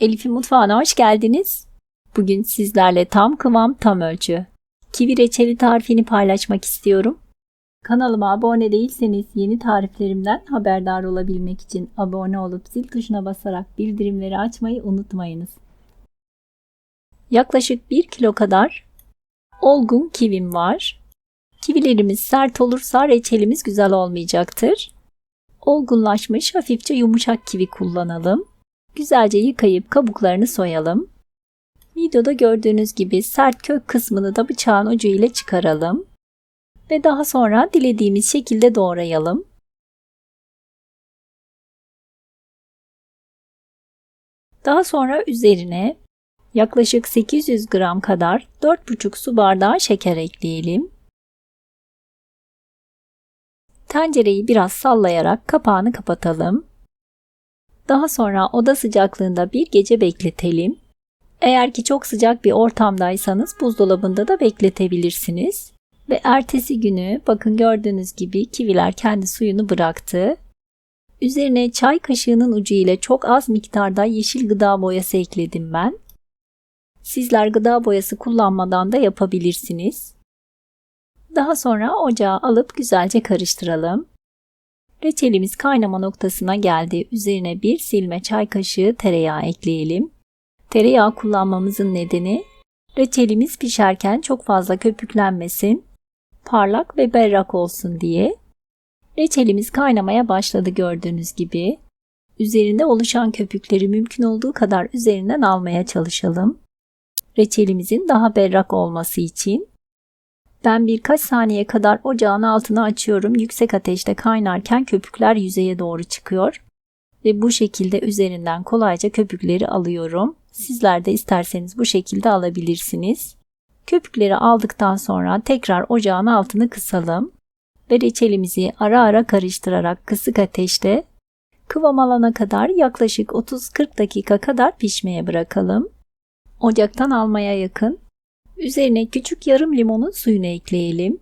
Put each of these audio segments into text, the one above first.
Elif'in mutfağına hoş geldiniz. Bugün sizlerle tam kıvam tam ölçü. Kivi reçeli tarifini paylaşmak istiyorum. Kanalıma abone değilseniz yeni tariflerimden haberdar olabilmek için abone olup zil tuşuna basarak bildirimleri açmayı unutmayınız. Yaklaşık 1 kilo kadar olgun kivim var. Kivilerimiz sert olursa reçelimiz güzel olmayacaktır. Olgunlaşmış hafifçe yumuşak kivi kullanalım. Güzelce yıkayıp kabuklarını soyalım. Videoda gördüğünüz gibi sert kök kısmını da bıçağın ucu ile çıkaralım. Ve daha sonra dilediğimiz şekilde doğrayalım. Daha sonra üzerine yaklaşık 800 gram kadar 4,5 su bardağı şeker ekleyelim. Tencereyi biraz sallayarak kapağını kapatalım. Daha sonra oda sıcaklığında bir gece bekletelim. Eğer ki çok sıcak bir ortamdaysanız buzdolabında da bekletebilirsiniz. Ve ertesi günü bakın gördüğünüz gibi kiviler kendi suyunu bıraktı. Üzerine çay kaşığının ucu ile çok az miktarda yeşil gıda boyası ekledim ben. Sizler gıda boyası kullanmadan da yapabilirsiniz. Daha sonra ocağa alıp güzelce karıştıralım. Reçelimiz kaynama noktasına geldi. Üzerine bir silme çay kaşığı tereyağı ekleyelim. Tereyağı kullanmamızın nedeni reçelimiz pişerken çok fazla köpüklenmesin, parlak ve berrak olsun diye. Reçelimiz kaynamaya başladı gördüğünüz gibi. Üzerinde oluşan köpükleri mümkün olduğu kadar üzerinden almaya çalışalım. Reçelimizin daha berrak olması için ben birkaç saniye kadar ocağın altını açıyorum. Yüksek ateşte kaynarken köpükler yüzeye doğru çıkıyor. Ve bu şekilde üzerinden kolayca köpükleri alıyorum. Sizler de isterseniz bu şekilde alabilirsiniz. Köpükleri aldıktan sonra tekrar ocağın altını kısalım. Ve reçelimizi ara ara karıştırarak kısık ateşte kıvam alana kadar yaklaşık 30-40 dakika kadar pişmeye bırakalım. Ocaktan almaya yakın Üzerine küçük yarım limonun suyunu ekleyelim.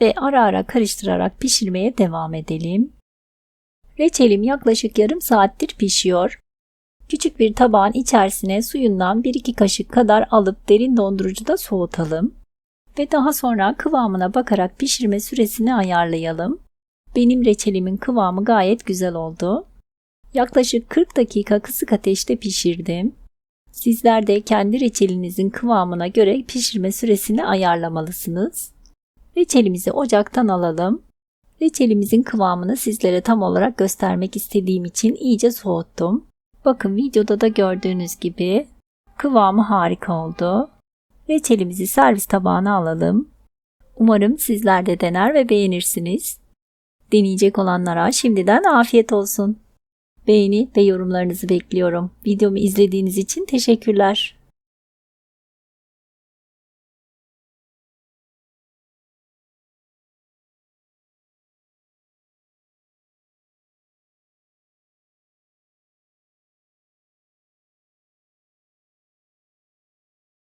Ve ara ara karıştırarak pişirmeye devam edelim. Reçelim yaklaşık yarım saattir pişiyor. Küçük bir tabağın içerisine suyundan 1-2 kaşık kadar alıp derin dondurucuda soğutalım. Ve daha sonra kıvamına bakarak pişirme süresini ayarlayalım. Benim reçelimin kıvamı gayet güzel oldu. Yaklaşık 40 dakika kısık ateşte pişirdim. Sizler de kendi reçelinizin kıvamına göre pişirme süresini ayarlamalısınız. Reçelimizi ocaktan alalım. Reçelimizin kıvamını sizlere tam olarak göstermek istediğim için iyice soğuttum. Bakın videoda da gördüğünüz gibi kıvamı harika oldu. Reçelimizi servis tabağına alalım. Umarım sizler de dener ve beğenirsiniz. Deneyecek olanlara şimdiden afiyet olsun. Beğeni ve yorumlarınızı bekliyorum. Videomu izlediğiniz için teşekkürler.